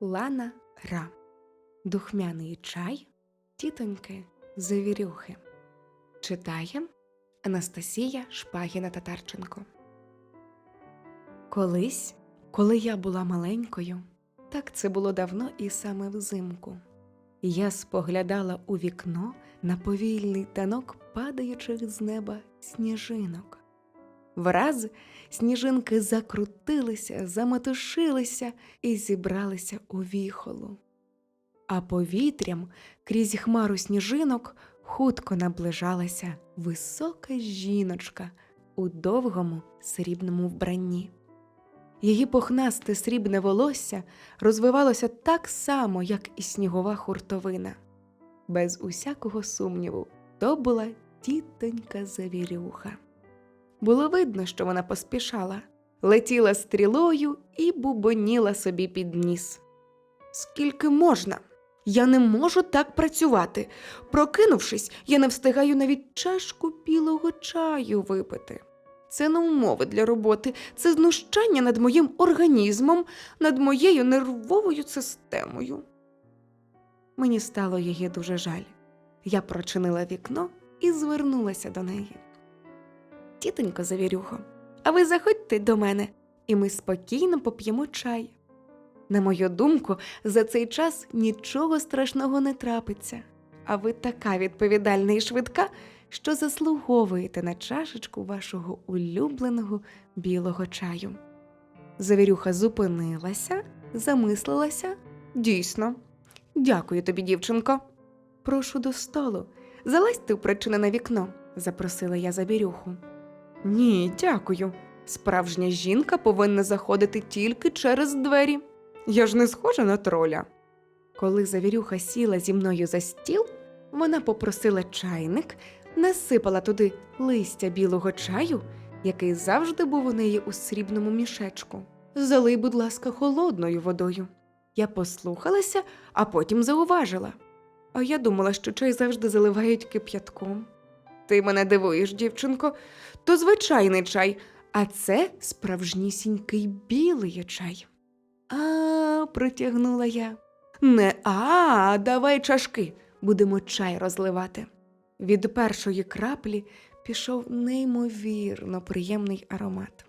Лана Ра. Духмяний чай тітоньки Завірюхи. Читає Анастасія Шпагіна Татарченко. Колись, коли я була маленькою, так це було давно і саме взимку. Я споглядала у вікно на повільний танок падаючих з неба сніжинок. Враз сніжинки закрутилися, заметушилися і зібралися у віхолу. А повітрям крізь хмару сніжинок хутко наближалася висока жіночка у довгому срібному вбранні. Її похнасте срібне волосся розвивалося так само, як і снігова хуртовина. Без усякого сумніву, то була тітонька завірюха. Було видно, що вона поспішала, летіла стрілою і бубоніла собі під ніс. Скільки можна? Я не можу так працювати. Прокинувшись, я не встигаю навіть чашку білого чаю випити. Це не умови для роботи, це знущання над моїм організмом, над моєю нервовою системою. Мені стало її дуже жаль. Я прочинила вікно і звернулася до неї. Тітонько завірюхо, а ви заходьте до мене, і ми спокійно поп'ємо чай. На мою думку, за цей час нічого страшного не трапиться, а ви така відповідальна і швидка, що заслуговуєте на чашечку вашого улюбленого білого чаю. Завірюха зупинилася, замислилася. Дійсно, дякую тобі, дівчинко. Прошу до столу. Залазьте у причинене вікно, запросила я Завірюху. Ні, дякую. Справжня жінка повинна заходити тільки через двері. Я ж не схожа на троля. Коли завірюха сіла зі мною за стіл, вона попросила чайник, насипала туди листя білого чаю, який завжди був у неї у срібному мішечку. Залий, будь ласка, холодною водою. Я послухалася, а потім зауважила. А я думала, що чай завжди заливають кип'ятком. Ти мене дивуєш, дівчинко, то звичайний чай, а це справжнісінький білий чай. А, протягнула я. Не а, давай чашки, будемо чай розливати. Від першої краплі пішов неймовірно приємний аромат.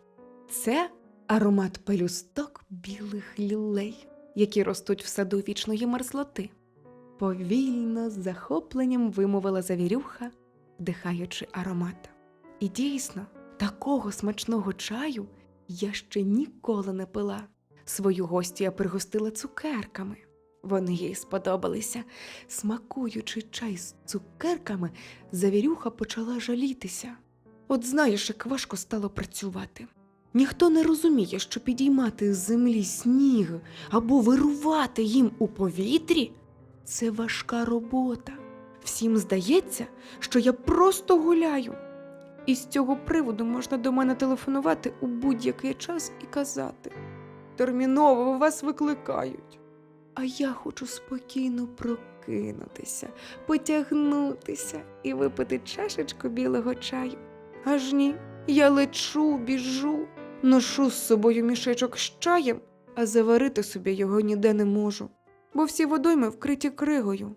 Це аромат пелюсток білих лілей, які ростуть в саду вічної мерзлоти. Повільно, з захопленням вимовила завірюха, вдихаючи аромат. І дійсно, такого смачного чаю я ще ніколи не пила. Свою гостю я пригостила цукерками. Вони їй сподобалися. Смакуючи чай з цукерками, завірюха почала жалітися. От знаєш, як важко стало працювати. Ніхто не розуміє, що підіймати з землі сніг або вирувати їм у повітрі це важка робота. Всім здається, що я просто гуляю. І з цього приводу можна до мене телефонувати у будь-який час і казати терміново вас викликають. А я хочу спокійно прокинутися, потягнутися і випити чашечку білого чаю. Аж ні, я лечу, біжу, ношу з собою мішечок з чаєм, а заварити собі його ніде не можу, бо всі водойми вкриті кригою.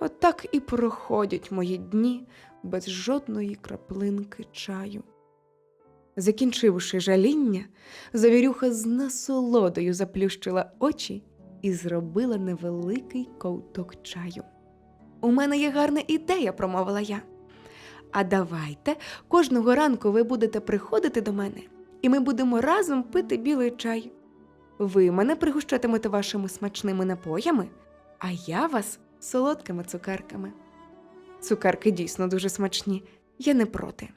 Отак і проходять мої дні без жодної краплинки чаю. Закінчивши жаління, завірюха з насолодою заплющила очі і зробила невеликий ковток чаю. У мене є гарна ідея, промовила я. А давайте кожного ранку ви будете приходити до мене, і ми будемо разом пити білий чай. Ви мене пригощатимете вашими смачними напоями, а я вас солодкими цукерками. Цукерки дійсно дуже смачні, я не проти.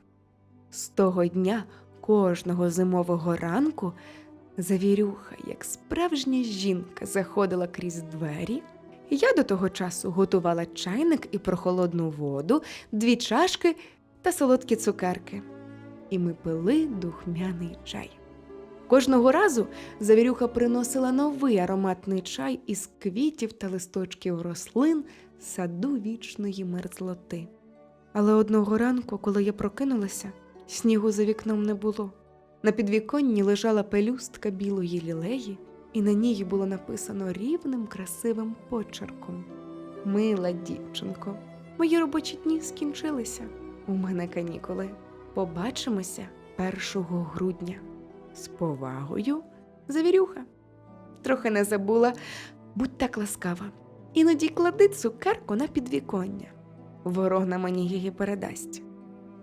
З того дня кожного зимового ранку завірюха, як справжня жінка, заходила крізь двері. Я до того часу готувала чайник і прохолодну воду, дві чашки та солодкі цукерки. І ми пили духмяний чай. Кожного разу завірюха приносила новий ароматний чай із квітів та листочків рослин саду вічної мерзлоти. Але одного ранку, коли я прокинулася, снігу за вікном не було. На підвіконні лежала пелюстка білої лілеї, і на ній було написано рівним красивим почерком. Мила дівчинко, мої робочі дні скінчилися. У мене канікули. Побачимося 1 грудня. З повагою, завірюха. Трохи не забула, будь так ласкава. Іноді клади цукерку на підвіконня. Ворог на мені її передасть.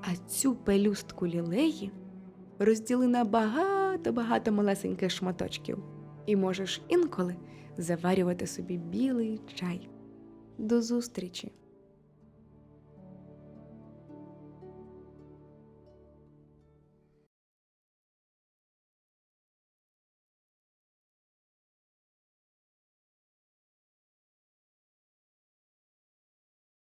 А цю пелюстку лілеї розділи на багато-багато малесеньких шматочків, і можеш інколи заварювати собі білий чай. До зустрічі!